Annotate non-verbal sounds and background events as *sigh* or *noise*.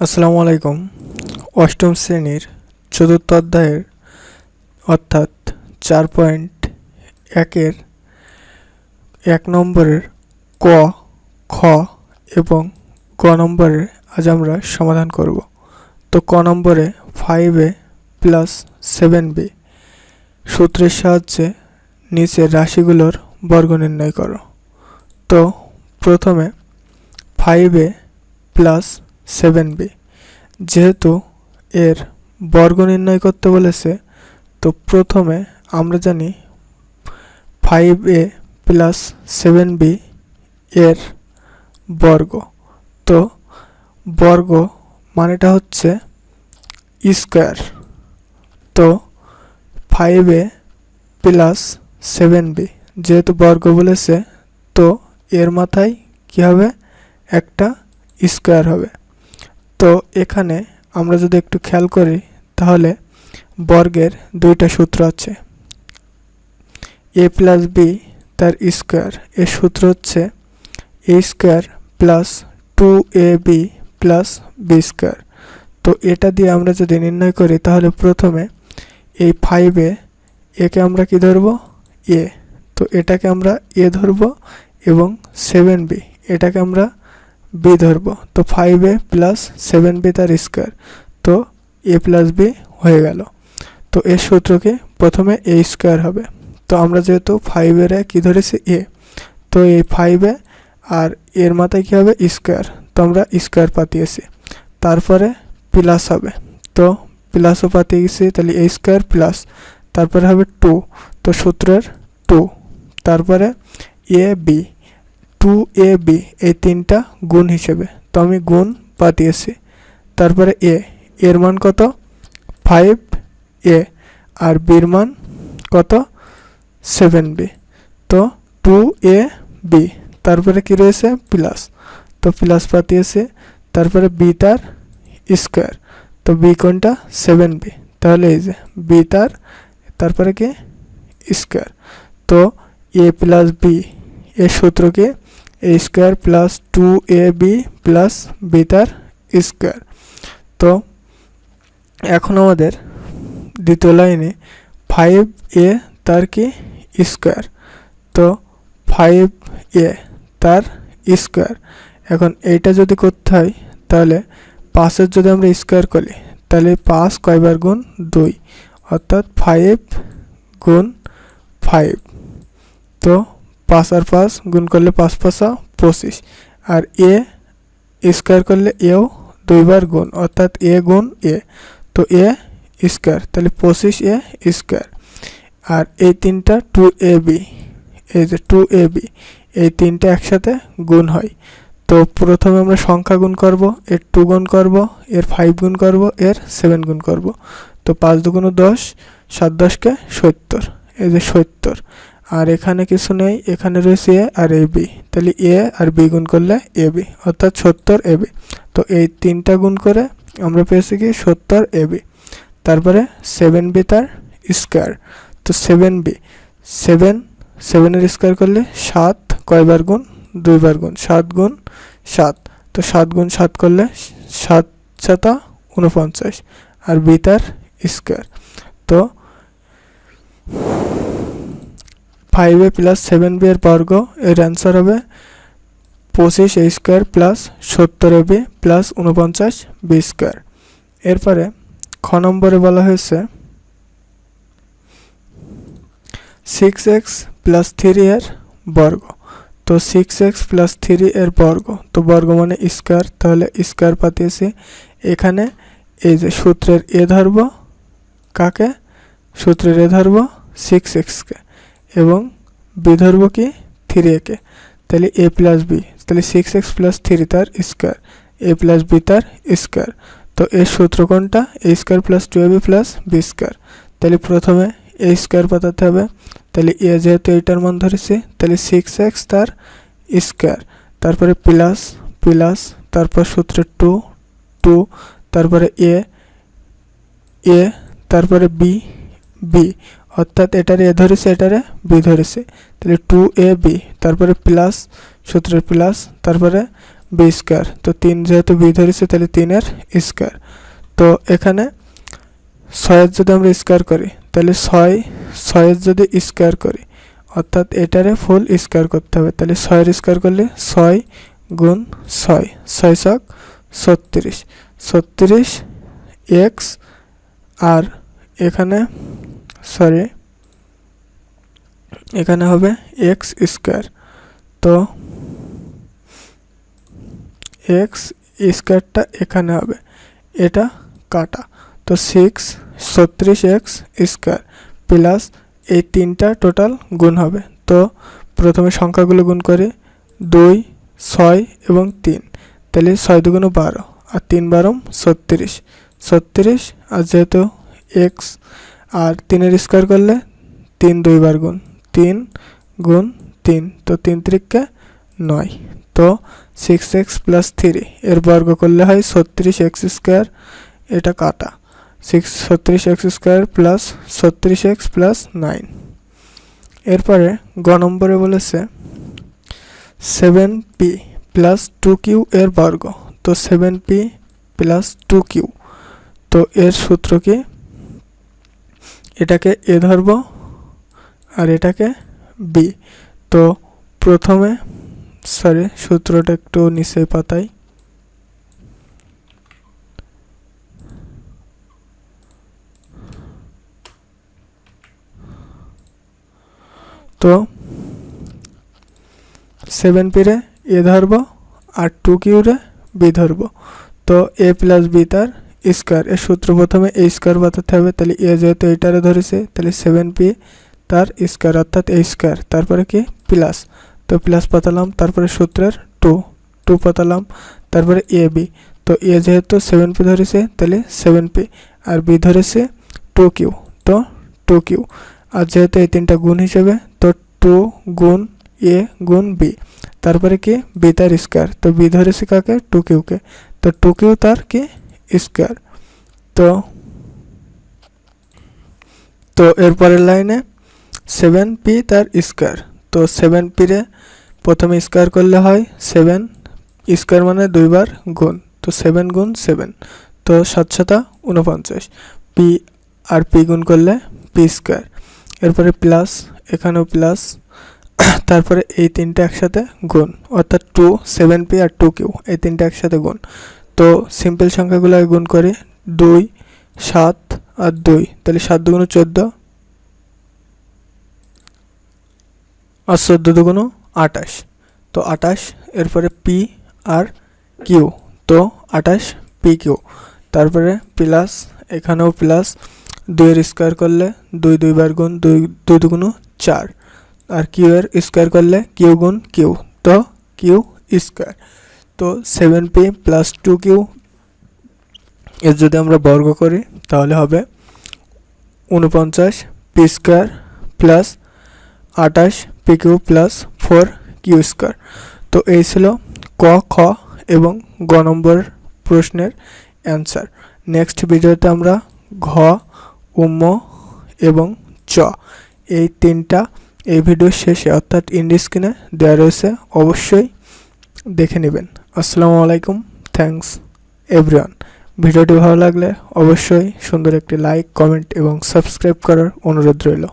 আসসালামু আলাইকুম। অষ্টম শ্রেণির চতুর্থ অধ্যায়ের অর্থাৎ চার পয়েন্ট একের এক নম্বরের ক, খ এবং গ নম্বরের আজ আমরা সমাধান করব। তো ক নম্বরে five A plus seven B সূত্রের সাহায্যে নিচের রাশিগুলোর বর্গ নির্ণয় করো। তো প্রথমে five A plus seven B. যেহেতু এর বর্গ নির্ণয় করতে বলেছে, তো প্রথমে আমরা জানি five A plus seven B এর বর্গ। তো বর্গ মানেটা হচ্ছে স্কোয়ার। তো five A plus seven B যেহেতু বর্গ বলেছে, তো এর মাথায় কী হবে? একটা স্কোয়ার হবে। তো এখানে আমরা যদি একটু খেয়াল করি, তাহলে বর্গের দুইটা সূত্র আছে। এ প্লাস বি তার স্কোয়ার এর সূত্র হচ্ছে A square plus two A B plus B square তো এটা দিয়ে আমরা যদি নির্ণয় করি, তাহলে প্রথমে এই ফাইভে একে আমরা কি ধরবো? এ তো এটাকে আমরা এ ধরবো এবং সেভেন বি এটাকে আমরা বি ধরবো। তো five A plus seven B তার স্কোয়ার তো এ প্লাস বি হয়ে গেল। তো এর সূত্রকে প্রথমে এ স্কোয়ার হবে। তো আমরা যেহেতু ফাইভের কী ধরেছি? এ তো এই ফাইভে আর এর মাথায় কী হবে? স্কোয়ার তো আমরা স্কোয়ার পাতিয়েছি। তারপরে প্লাস হবে। তো প্লাসও পাতিয়ে গেছি তাহলে এ স্কোয়ার প্লাস তারপরে হবে টু তো সূত্রের টু তারপরে A B two A B এই তিনটা গুণ হিসেবে। তো আমি গুণ পাতিয়েছি তারপরে এ, এর মান কত? ফাইভ এ, আর বির মান কত? Seven B. তো টু এ বি তারপরে কি রয়েছে? প্লাস। তো প্লাস পাতিয়েছে তারপরে বি তার স্কোয়ার। তো বি কোনটা? Seven B. তাহলে এই যে, বি তার, তারপরে কি? স্কোয়ার। তো এ প্লাস বি এর সূত্রকে square plus two A B plus B তার স্কোয়ার। তো এখন আমাদের দ্বিতীয় লাইনে ফাইভ এ তার কি স্কোয়ার? তো ফাইভ এ তার স্কোয়ার। এখন এইটা যদি করতে হয়, তাহলে পাঁচের যদি আমরা স্কোয়ার করি, তাহলে পাঁচ কয়বার গুণ দুই? অর্থাৎ ফাইভ গুণ ফাইভ। তো পাঁচ আর পাঁচ গুণ করলে পাঁচ পাঁচা পঁচিশ। আর এ স্কোয়ার করলে এও দুইবার গুণ, অর্থাৎ এ গুণ এ। তো এ স্কোয়ার, তাহলে পঁচিশ এ স্কোয়ার। আর এই তিনটা টু এ বি এই যে টু এ বি এই তিনটা একসাথে গুণ হয়। তো প্রথমে আমরা সংখ্যা গুণ করব, এর টু গুণ করব, এর ফাইভ গুণ করব, এর সেভেন গুণ করব। তো পাঁচ দুগুণ দশ, সাত দশকে সত্তর, এই যে সত্তর। আর এখানে কিছু নেই, এখানে রয়েছে এ আর এ বি। তাহলে এ আর বি গুণ করলে এ বি, অর্থাৎ সত্তর এ বি। তো এই তিনটা গুণ করে আমরা পেয়েছি কি? সত্তর এ বি। তারপরে সেভেন বি তার স্কোয়ার তো সেভেন বি সেভেন সেভেনের স্কোয়ার করলে সাত, কয়বার গুণ? দুইবার গুণ, সাত গুণ সাত। তো সাত গুণ সাত করলে সাত সাতা উনপঞ্চাশ আর বি তার স্কোয়ার তো five A plus seven B এর বর্গ, এর অ্যান্সার হবে পঁচিশ এ স্কোয়ার প্লাস সত্তর এ বি প্লাস উনপঞ্চাশ বি স্কোয়ার এরপরে খ নম্বরে বলা হয়েছে সিক্স এক্স প্লাস থ্রি এর বর্গ। তো সিক্স এক্স প্লাস থ্রি এর বর্গ, তো বর্গ মানে স্কোয়ার তাহলে স্কোয়ার পাতিয়েছি এখানে এই যে সূত্রের এ ধরব, কাকে? সূত্রের এ ধরব সিক্স এক্সকে এবং বি ধরব কি থ্রি একে তাহলে এ প্লাস বি তাহলে সিক্স এক্স প্লাস থ্রি তার স্কোয়ার এ প্লাস বি তার স্কোয়ার তো এর সূত্র কোনটা A square plus two A B plus B square তাহলে প্রথমে এ স্কোয়ার পাতাতে হবে তাহলে এ যেহেতু এইটার মান ধরেছে তাহলে সিক্স এক্স তার স্কোয়ার তারপরে প্লাস প্লাস তারপর সূত্রে টু টু তারপরে এ এ তারপরে বি বি অর্থাৎ এটারে এ ধরেছে, এটারে বি ধরেছে। তাহলে টু এ বি তারপরে প্লাস সূত্রের প্লাস তারপরে বি স্কোয়ার তো তিন যেহেতু বি ধরেছে, তাহলে তিনের স্কোয়ার তো এখানে ছয়ের যদি আমরা স্কোয়ার করি, তাহলে ছয়, ছয়ের যদি স্কোয়ার করি, অর্থাৎ এটারে ফুল স্কোয়ার করতে হবে। তাহলে ছয়ের স্কোয়ার করলে ছয় গুণ ছয় ছয় ছক ছত্রিশ। ছত্রিশ এক্স আর এখানে সরি এখানে হবে এক্স স্কোয়ার তো এক্স স্কোয়ারটা এখানে হবে। এটা কাটা। তো সিক্স ছত্রিশ এক্স স্কোয়ার প্লাস এই তিনটা টোটাল গুণ হবে। তো প্রথমে সংখ্যাগুলো গুণ করে। দুই, ছয় এবং তিন। তাহলে ছয় দুগুণ বারো। আর তিন বারো ছত্রিশ। ছত্রিশ আর যেহেতু এক্স আর তিনের স্কোয়ার করলে তিন দুইবার গুণ, তিন গুণ তিন, তো তিন ত্রিককে নয়। তো সিক্স এক্স প্লাস থ্রি এর বর্গ করলে হয় ছত্রিশ এক্স স্কোয়ার এটা কাটা। সিক্স ছত্রিশ এক্স স্কোয়ার প্লাস ছত্রিশ এক্স প্লাস নাইন এরপরে গ নম্বরে বলেছে seven P plus two Q এর বর্গ, তো seven P plus two Q তো এর সূত্র কি? এটাকে এ ধরব আর এটাকে বি তো প্রথমে সরি সূত্রটা একটু নিচে পাতাই। তো সেভেন পিরে এ ধরব আর টু কিউরে বি ধরব। তো এ প্লাস বি তার স্কোয়ার এর সূত্র প্রথমে এ স্কোয়ার বাতাতে হবে তাহলে এ যেহেতু এইটারে ধরেছে তাহলে সেভেন পি তার স্কোয়ার অর্থাৎ এ স্কোয়ার তারপরে কি প্লাস তো প্লাস পাতালাম তারপরে সূত্রের টু টু পাতালাম তারপরে এ বি তো এ যেহেতু সেভেন পি ধরেছে তাহলে সেভেন পি আর বি ধরেছে টু কিউ তো টু কিউ আর যেহেতু এই তিনটা গুণ হিসেবে তো টু গুণ এ গুণ বি তারপরে কি বি তার স্কোয়ার তো বি ধরেছে কাকে টু কিউকে তো টু কিউ তার কি স্কোয়ার। তো তো এরপরের লাইনে সেভেন পি তার স্কোয়ার। তো সেভেন পিরে প্রথমে স্কোয়ার করলে হয় সেভেন স্কোয়ার মানে দুইবার গুণ। তো সেভেন গুণ সেভেন তো সাতশতা উনপঞ্চাশ পি আর পি গুণ করলে পি স্কোয়ার। এরপরে প্লাস এখানেও প্লাস *coughs* তারপরে এই তিনটে একসাথে গুণ। অর্থাৎ টু সেভেন পি আর টু কিউ এই তিনটে একসাথে গুণ। তো সিম্পল সংখ্যাগুলো গুণ করে। দুই, সাত আর দুই। তাহলে সাত দুগুণ চোদ্দ। আর চোদ্দ দুগুণ আটাশ তো আটাশ এরপরে পি আর কিউ। তো আটাশ পি কিউ। তারপরে প্লাস, এখানেও প্লাস। দুইয়ের স্কোয়ার করলে দুই দুইবার গুণ দুই দুই দুগুণ চার। আর কিউ এর স্কোয়ার করলে কিউ গুণ কিউ। তো কিউ স্কোয়ার। তো seven P plus two Q এর যদি আমরা বর্গ করি, তাহলে হবে উনপঞ্চাশ পি স্কোয়ার প্লাস আটাশ P Q plus four Q square তো এই ছিল ক, খ এবং গ নম্বর প্রশ্নের অ্যান্সার নেক্সট ভিডিওতে আমরা ঘ উম্ম এবং চ এই তিনটা এই ভিডিওর শেষে অর্থাৎ ইন্ড স্ক্রিনে দেওয়া রয়েছে, অবশ্যই দেখে নেবেন। আসসালামু আলাইকুম থ্যাংকস এভরিওয়ান ভিডিওটি ভালো লাগলে অবশ্যই সুন্দর একটি লাইক কমেন্ট এবং সাবস্ক্রাইব করার অনুরোধ রইল।